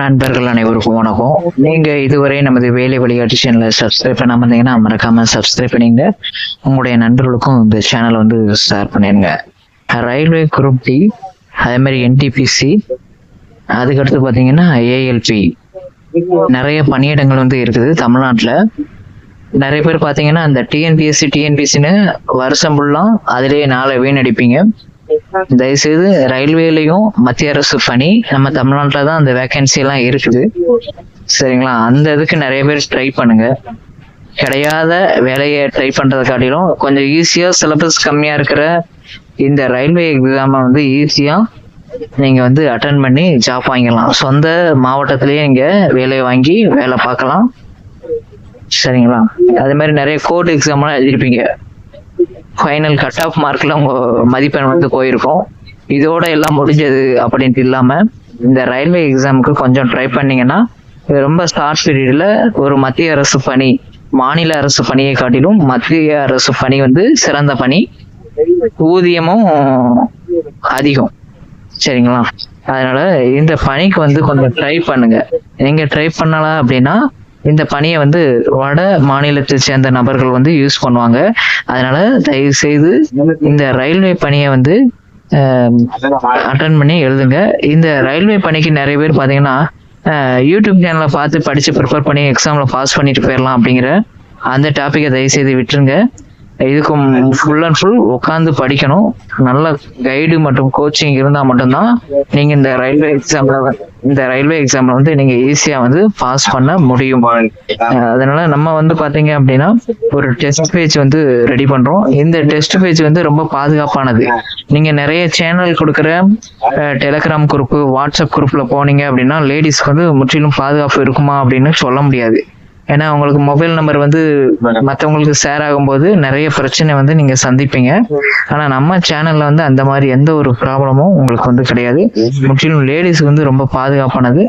நண்பர்கள் அனைவருக்கும் வணக்கம். நீங்க இதுவரை நமது வேலை வழிகாட்டு சேனலை சப்ஸ்கிரைப் பண்ணாம இருந்தீங்கன்னா மறக்காம சப்ஸ்கிரைப் பண்ணிங்க உங்களுடைய நண்பர்களுக்கும் இந்த சேனலை வந்து ஷேர் பண்ணிருங்க ரயில்வே குரூப் டி அதே மாதிரி என்டிபிசி அதுக்கடுத்து பார்த்தீங்கன்னா ஏஎல்பி நிறைய பணியிடங்கள் வந்து இருக்குது தமிழ்நாட்டில். நிறைய பேர் பார்த்தீங்கன்னா அந்த டிஎன்பிஎஸ்சி டிஎன்பிஎஸ்சின்னு வருஷம் ஃபுல்லாக அதிலேயே நாளை வீணடிப்பீங்க. தயவுசெய்து ரயில்வேலையும் மத்திய அரசு பணி நம்ம தமிழ்நாட்டில் தான் அந்த வேகன்சி எல்லாம் இருக்குது. சரிங்களா? அந்த இதுக்கு நிறைய பேர் ட்ரை பண்ணுங்க. கிடையாத வேலையை ட்ரை பண்றதை காட்டிலும் கொஞ்சம் ஈஸியா சிலபஸ் கம்மியா இருக்கிற இந்த ரயில்வே எக்ஸாமை வந்து ஈஸியா நீங்க வந்து அட்டன் பண்ணி ஜாப் வாங்கிக்கலாம் சொந்த மாவட்டத்திலேயே நீங்க வேலையை வாங்கி வேலை பார்க்கலாம். சரிங்களா? அதே மாதிரி நிறைய கோர்ட் எக்ஸாம்லாம் எழுதிருப்பீங்க. ஃபைனல் கட் ஆஃப் மார்க்கில் உங்க மதிப்பெண் வந்து போயிருக்கும். இதோட எல்லாம் முடிஞ்சது அப்படின்ட்டு இல்லாமல் இந்த ரயில்வே எக்ஸாமுக்கு கொஞ்சம் ட்ரை பண்ணீங்கன்னா ரொம்ப ஷார்ட் பீரியடில் ஒரு மத்திய அரசு பணி மாநில அரசு பணியை காட்டிலும் மத்திய அரசு பணி வந்து சிறந்த பணி ஊதியமும் அதிகம். சரிங்களா? அதனால இந்த பணிக்கு வந்து கொஞ்சம் ட்ரை பண்ணுங்க. நீங்க ட்ரை பண்ணலாம் அப்படின்னா இந்த பணியை வந்து வட மாநிலத்தை சேர்ந்த நபர்கள் வந்து யூஸ் பண்ணுவாங்க. அதனால தயவு செய்து இந்த ரயில்வே பணியை வந்து அட்டன் பண்ணி எழுதுங்க. இந்த ரயில்வே பணிக்கு நிறைய பேர் பார்த்தீங்கன்னா யூடியூப் சேனலை பார்த்து படித்து ப்ரிப்பேர் பண்ணி எக்ஸாமில் பாஸ் பண்ணிட்டு போயிடலாம் அப்படிங்கிற அந்த டாப்பிக்கை தயவு செய்து விட்டுருங்க. இதுக்கு ஃபுல் அண்ட் ஃபுல் உட்காந்து படிக்கணும். நல்ல கைடு மற்றும் கோச்சிங் இருந்தால் மட்டும்தான் நீங்கள் இந்த ரயில்வே எக்ஸாமில் இந்த ரயில்வே எக்ஸாமில் வந்து நீங்கள் ஈஸியாக வந்து பாஸ் பண்ண முடியும். அதனால நம்ம வந்து பார்த்தீங்க அப்படின்னா ஒரு டெஸ்ட் பேஜ் வந்து ரெடி பண்ணுறோம் இந்த டெஸ்ட் பேஜ் வந்து ரொம்ப பாதுகாப்பானது. நீங்கள் நிறைய சேனல் கொடுக்குற டெலகிராம் குரூப் வாட்ஸ்அப் குரூப்பில் போனீங்க அப்படின்னா லேடிஸ்க்கு வந்து முற்றிலும் பாதுகாப்பு இருக்குமா அப்படின்னு சொல்ல முடியாது. ஏன்னா உங்களுக்கு மொபைல் நம்பர் வந்து மற்றவங்களுக்கு ஷேர் ஆகும்போது நிறைய பிரச்சனை வந்து நீங்க சந்திப்பீங்க. ஆனா நம்ம சேனல்ல வந்து அந்த மாதிரி எந்த ஒரு ப்ராப்ளமும் உங்களுக்கு வந்து கிடையாது. முற்றிலும் லேடிஸ்க்கு வந்து ரொம்ப பாதுகாப்பானது.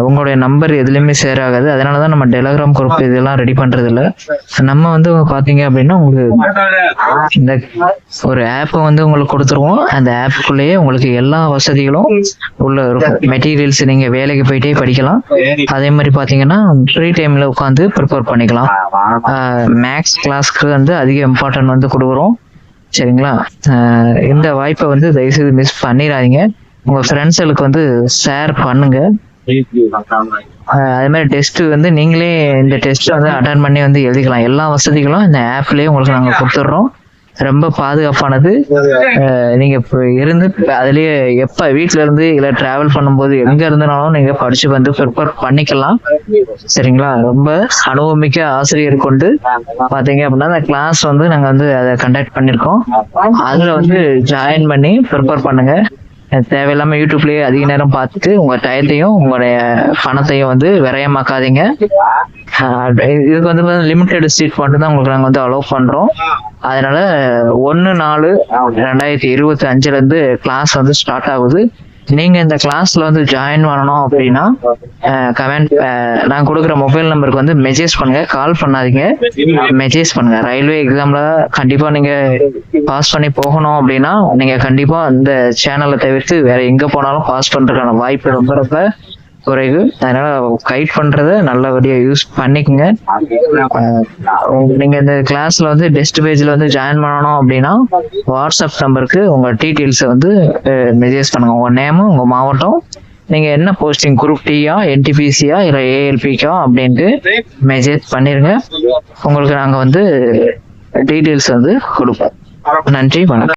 உங்களுடைய நம்பர் எதுலையுமே ஷேர் ஆகாது. அதனால தான் நம்ம டெலகிராம் குரூப் இதெல்லாம் ரெடி பண்றது இல்ல நம்ம வந்து பாத்தீங்க அப்படின்னா உங்களுக்கு இந்த ஒரு ஆப்பை வந்து உங்களுக்கு கொடுத்துருவோம். அந்த ஆப்புக்குள்ளேயே உங்களுக்கு எல்லா வசதிகளும் உள்ள இருக்கும் மெட்டீரியல்ஸ் நீங்க வேலைக்கு போயிட்டே படிக்கலாம். அதே மாதிரி பாத்தீங்கன்னா ஃப்ரீ டைம்ல உட்காந்து ப்ரிப்பேர் பண்ணிக்கலாம். மேக்ஸ் கிளாஸ்க்கு வந்து அதிக இம்பார்ட்டன்ட் வந்து கொடுக்குறோம். சரிங்களா? இந்த வாய்ப்பை வந்து தயவுசெய்து மிஸ் பண்ணிடாதீங்க. உங்க ஃப்ரெண்ட்ஸுகளுக்கு வந்து ஷேர் பண்ணுங்க. அஹ் அதே மாதிரி டெஸ்ட் வந்து நீங்களே இந்த டெஸ்ட் வந்து அட்டன் பண்ணி வந்து எழுதிக்கலாம். எல்லா வசதிகளும் இந்த ஆப்லயே உங்களுக்கு நாங்க கொடுத்துட்றோம். ரொம்ப பாதுகாப்பானது. நீங்க இருந்து அதுலயே எப்ப வீட்ல இருந்து இல்ல டிராவல் பண்ணும்போது எங்க இருந்தனாலும் நீங்க படிச்சு வந்து ப்ரிப்பேர் பண்ணிக்கலாம். சரிங்களா? ரொம்ப அனுபவமிக்க ஆசிரியர் கொண்டு பாத்தீங்க அப்படின்னா அந்த கிளாஸ் வந்து நாங்க வந்து அதை கண்டக்ட் பண்ணிருக்கோம். அதுல வந்து ஜாயின் பண்ணி ப்ரிப்பேர் பண்ணுங்க. தேவையில்லாம யூடியூப்லயே அதிக நேரம் பார்த்துட்டு உங்க டயத்தையும் உங்களுடைய பணத்தையும் வந்து விரயமாக்காதீங்க. இதுக்கு வந்து லிமிடெட் ஸ்ட்ரீட் மட்டும் தான் உங்களுக்கு நாங்கள் வந்து அலோவ் பண்றோம். அதனால ஒன்று நாலு ரெண்டாயிரத்தி இருபத்தி அஞ்சுல இருந்து கிளாஸ் வந்து ஸ்டார்ட் ஆகுது. நீங்க இந்த கிளாஸ்ல வந்து ஜாயின் பண்ணணும் அப்படின்னா கமெண்ட் நான் கொடுக்குற மொபைல் நம்பருக்கு வந்து மெசேஜ் பண்ணுங்க. கால் பண்ணாதீங்க. மெசேஜ் பண்ணுங்க. ரயில்வே எக்ஸாம்ல கண்டிப்பா நீங்க பாஸ் பண்ணி போகணும் அப்படின்னா நீங்க கண்டிப்பா இந்த சேனலை தவிர்த்து வேற எங்க போனாலும் பாஸ் பண்றதுக்கான வாய்ப்பு ரொம்ப ரொம்ப குறைவு. அதனால கைட் பண்றத நல்லபடியா யூஸ் பண்ணிக்கோங்க. நீங்க இந்த கிளாஸ்ல வந்து டெஸ்ட் பேஜ்ல வந்து ஜாயின் பண்ணணும் அப்படின்னா வாட்ஸ்அப் நம்பருக்கு உங்க டீட்டெயில்ஸை வந்து மெசேஜ் பண்ணுங்க. உங்க நேமு உங்க மாவட்டம் நீங்க என்ன போஸ்டிங் குரூப் டியா என்டிபிசியா இல்ல ஏஎல்பிக்கா அப்படின்ட்டு மெசேஜ் பண்ணிருங்க. உங்களுக்கு நாங்க வந்து டீட்டெயில்ஸ் வந்து கொடுப்போம். நன்றி வணக்கம்.